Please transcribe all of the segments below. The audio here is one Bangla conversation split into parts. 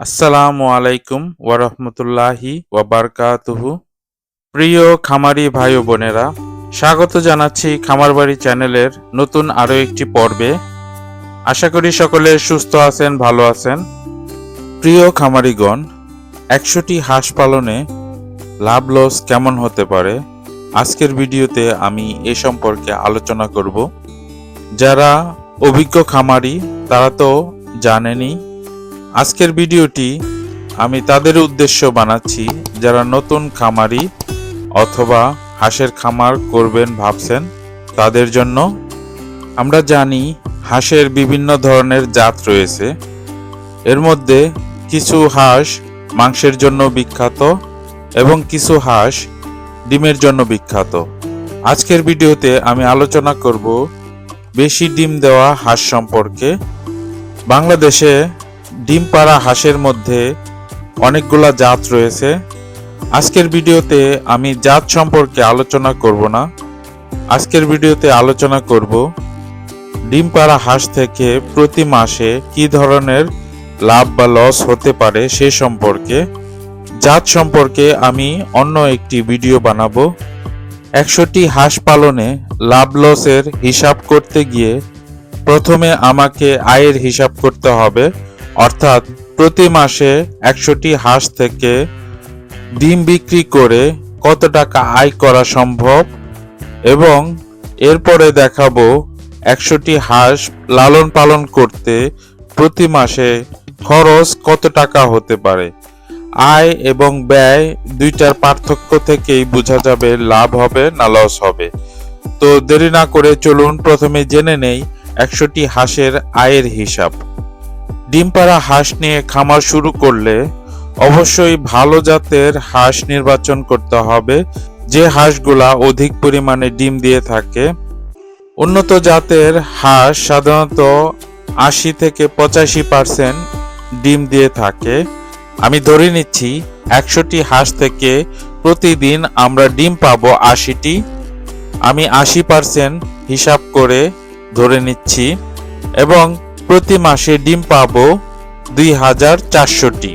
আসসালামু আলাইকুম ওয়ারহমতুল্লাহি ওয়াবারকাতুহু। প্রিয় খামারি ভাই বোনেরা, স্বাগত জানাচ্ছি খামারবাড়ি চ্যানেলের নতুন আরও একটি পর্বে। আশা করি সকলে সুস্থ আছেন, ভালো আছেন। প্রিয় খামারিগণ, একশোটি হাঁস পালনে লাভ লস কেমন হতে পারে? আজকের ভিডিওতে আমি এ সম্পর্কে আলোচনা করব। যারা অভিজ্ঞ খামারি, তারা তো জানেনই আজকের ভিডিওটি আমি তাদের উদ্দেশ্য বানাচ্ছি, যারা নতুন খামারি অথবা হাঁসের খামার করবেন ভাবছেন, তাদের জন্য। আমরা জানি হাঁসের বিভিন্ন ধরনের জাত রয়েছে। এর মধ্যে কিছু হাঁস মাংসের জন্য বিখ্যাত এবং কিছু হাঁস ডিমের জন্য বিখ্যাত। আজকের ভিডিওতে আমি আলোচনা করব বেশি ডিম দেওয়া হাঁস সম্পর্কে। বাংলাদেশে ডিম পাড়া হাঁসের মধ্যে অনেকগুলা জাত রয়েছে। আজকের ভিডিওতে আমি জাত সম্পর্কে আলোচনা করব না। আজকের ভিডিওতে আলোচনা করব ডিম পাড়া হাঁস থেকে প্রতি মাসে কি ধরনের লাভ বা লস হতে পারে সে সম্পর্কে। জাত সম্পর্কে আমি অন্য একটি ভিডিও বানাবো। একশোটি হাঁস পালনে লাভ লসের হিসাব করতে গিয়ে প্রথমে আমাকে আয়ের হিসাব করতে হবে। অর্থাৎ প্রতি মাসে একশোটি হাঁস থেকে ডিম বিক্রি করে কত টাকা আয় করা সম্ভব? এবং এরপরে দেখাবো একশোটি হাঁস লালন পালন করতে প্রতি মাসে খরচ কত টাকা হতে পারে? আয় এবং ব্যয় দুইটার পার্থক্য থেকেই বোঝা যাবে লাভ হবে না লস হবে। তো দেরি না করে চলুন প্রথমে জেনে নেই একশোটি হাঁসের আয়ের হিসাব। ডিম পাড়া হাঁস নিয়ে খামার শুরু করলে অবশ্যই ভালো জাতের হাঁস নির্বাচন করতে হবে। যে হাঁসগুলা অধিক পরিমাণে ডিম দিয়ে থাকে। উন্নত জাতের হাঁস সাধারণত আশি থেকে পঁচাশি পার্সেন্ট ডিম দিয়ে থাকে। আমি ধরে নিচ্ছি, একশোটি হাঁস থেকে প্রতিদিন আমরা ডিম পাবো আশিটি। আমি আশি পার্সেন্ট হিসাব করে ধরে নিচ্ছি। এবং প্রতি মাসে ডিম পাবো দুই হাজার চারশোটি।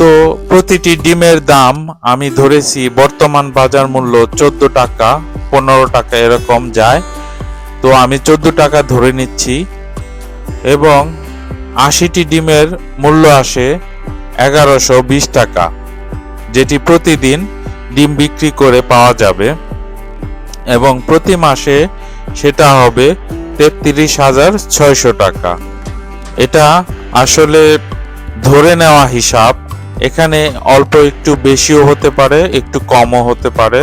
তো প্রতিটি ডিমের দাম আমি ধরেছি বর্তমান বাজার মূল্য চোদ্দ টাকা, পনেরো টাকা এরকম যায়। তো আমি চোদ্দ টাকা ধরে নিচ্ছি এবং আশিটি ডিমের মূল্য আসে এগারোশো বিশ টাকা, যেটি প্রতিদিন ডিম বিক্রি করে পাওয়া যাবে। এবং প্রতি মাসে সেটা হবে তেত্রিশ হাজার ছয়শো টাকা। এটা আসলে ধরে নেওয়া হিসাব, এখানে অল্প একটু বেশিও হতে পারে, একটু কমও হতে পারে।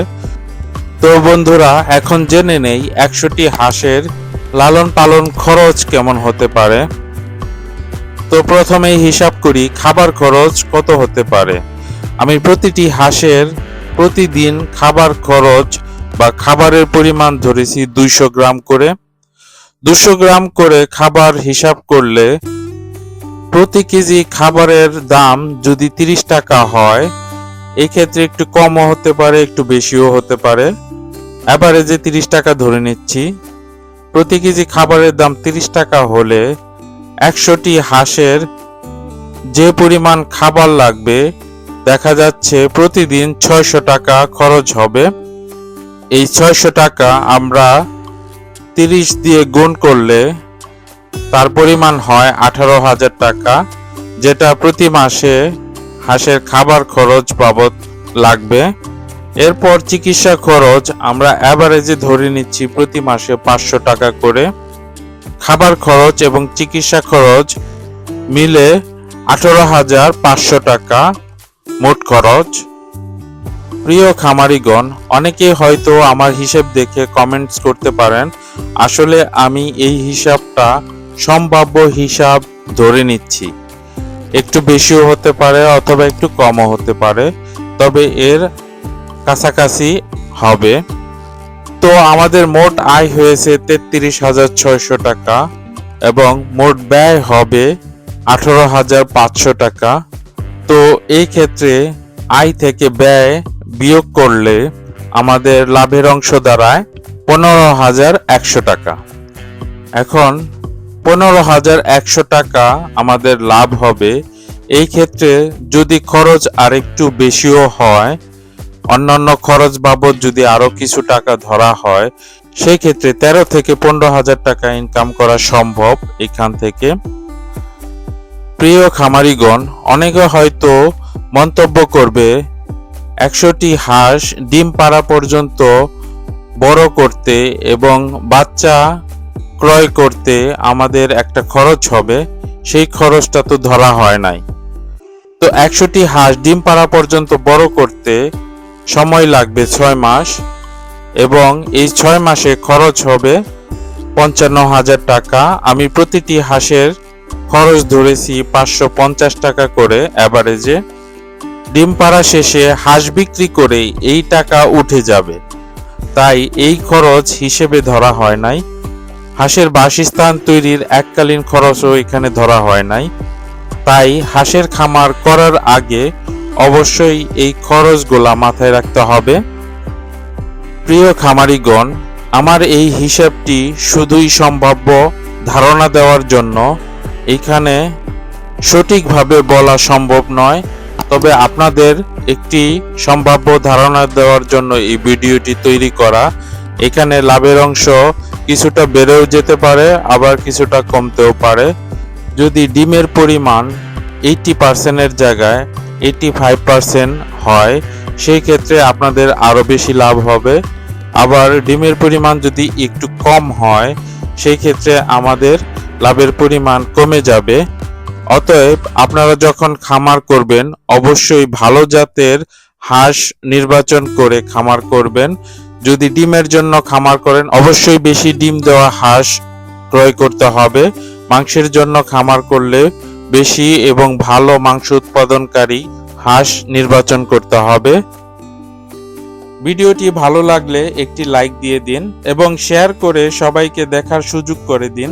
তো বন্ধুরা, এখন জেনে নেই একশোটি হাঁসের লালন পালন খরচ কেমন হতে পারে। তো প্রথমেই হিসাব করি, খাবার খরচ কত হতে পারে। আমি প্রতিটি হাঁসের প্রতিদিন খাবার খরচ বা খাবারের পরিমাণ ধরেছি দুইশো গ্রাম করে। দুশো গ্রাম করে খাবার হিসাব করলে প্রতি কেজি খাবারের দাম যদি তিরিশ টাকা হয়, এক্ষেত্রে একটু কমও হতে পারে, একটু বেশিও হতে পারে। অ্যাভারেজে তিরিশ টাকা ধরে নিচ্ছি। প্রতি কেজি খাবারের দাম তিরিশ টাকা হলে একশোটি হাঁসের যে পরিমাণ খাবার লাগবে, দেখা যাচ্ছে প্রতিদিন ছয়শো টাকা খরচ হবে। এই ছয়শো টাকা আমরা তিরিশ দিয়ে গুণ করলে তার পরিমাণ হয় আঠারো হাজার টাকা, যেটা প্রতি মাসে হাঁসের খাবার খরচ বাবদ লাগবে। এরপর চিকিৎসা খরচ আমরা অ্যাভারেজে ধরে নিচ্ছি প্রতি মাসে পাঁচশো টাকা করে। খাবার খরচ এবং চিকিৎসা খরচ মিলে আঠারো হাজার পাঁচশো টাকা মোট খরচ। প্রিয় খামারিগণ অনেকে হয়তো আমার হিসেব দেখে কমেন্টস করতে পারেন, আসলে আমি এই হিসাবটা সম্ভাব্য হিসাব ধরে নিচ্ছি। একটু বেশিও হতে পারে অথবা একটু কমও হতে পারে, তবে এর কাছাকাছি হবে। তো আমাদের মোট আয় হয়েছে তেত্রিশ হাজার ছয়শো টাকা এবং মোট ব্যয় হবে আঠারো হাজার পাঁচশো টাকা। তো এই ক্ষেত্রে আয় থেকে ব্যয় বিয়োগ করলে আমাদের লাভের অংশ দাঁড়ায় পনেরো হাজার একশো টাকা। এখন পনেরো হাজার একশো টাকা আমাদের লাভ হবে। এই ক্ষেত্রে যদি খরচ আরেকটু বেশিও হয়, অন্যান্য খরচ বাবদ যদি আরও কিছু টাকা ধরা হয়, সেই ক্ষেত্রে তেরো থেকে পনেরো হাজার টাকা ইনকাম করা সম্ভব এখান থেকে। প্রিয় খামারিগণ, অনেকে হয়তো মন্তব্য করবে একশোটি হাঁস ডিম পাড়া পর্যন্ত বড় করতে এবং বাচ্চা ক্রয় করতে আমাদের একটা খরচ হবে, সেই খরচটা তো ধরা হয় নাই। তো একশোটি হাঁস ডিম পাড়া পর্যন্ত বড় করতে সময় লাগবে ছয় মাস এবং এই ছয় মাসে খরচ হবে পঞ্চান্ন হাজার টাকা। আমি প্রতিটি হাঁসের খরচ ধরেছি পাঁচশো পঞ্চাশ টাকা করে অ্যাভারেজে ডিম পাড়া শেষে হাঁস বিক্রি করে এই টাকা উঠে যাবে। তাই এই খরচ হিসেবে ধরা হয় নাই। হাঁসের বাসস্থান তৈরির এককালীন খরচও এখানে ধরা হয় নাই। তাই হাঁসের খামার করার আগে অবশ্যই এই খরচগুলা মাথায় রাখতে হবে। প্রিয় খামারিগণ, আমার এই হিসাবটি শুধুই সম্ভাব্য ধারণা দেওয়ার জন্য। এখানে সঠিকভাবে বলা সম্ভব নয়। তবে আপনাদের একটি সম্ভাব্য ধারণা দেওয়ার জন্য এই ভিডিওটি তৈরি করা। এখানে লাভের অংশ কিছুটা বেড়েও যেতে পারে, আবার কিছুটা কমতেও পারে। যদি ডিমের পরিমাণ এইটি পার্সেন্টের জায়গায় এইটি ফাইভ পার্সেন্ট হয়, সেই ক্ষেত্রে আপনাদের আরও বেশি লাভ হবে। আবার ডিমের পরিমাণ যদি একটু কম হয়, সেই ক্ষেত্রে আমাদের লাভের পরিমাণ কমে যাবে। অতএব আপনারা যখন খামার করবেন, অবশ্যই ভালো জাতের হাঁস নির্বাচন করে খামার করবেন। যদি ডিমের জন্য খামার করেন, অবশ্যই বেশি ডিম দেওয়া হাঁস ক্রয় করতে হবে। মাংসের জন্য খামার করলে বেশি এবং ভালো মাংস উৎপাদনকারী হাঁস নির্বাচন করতে হবে। ভিডিওটি ভালো লাগলে একটি লাইক দিয়ে দিন এবং শেয়ার করে সবাইকে দেখার সুযোগ করে দিন।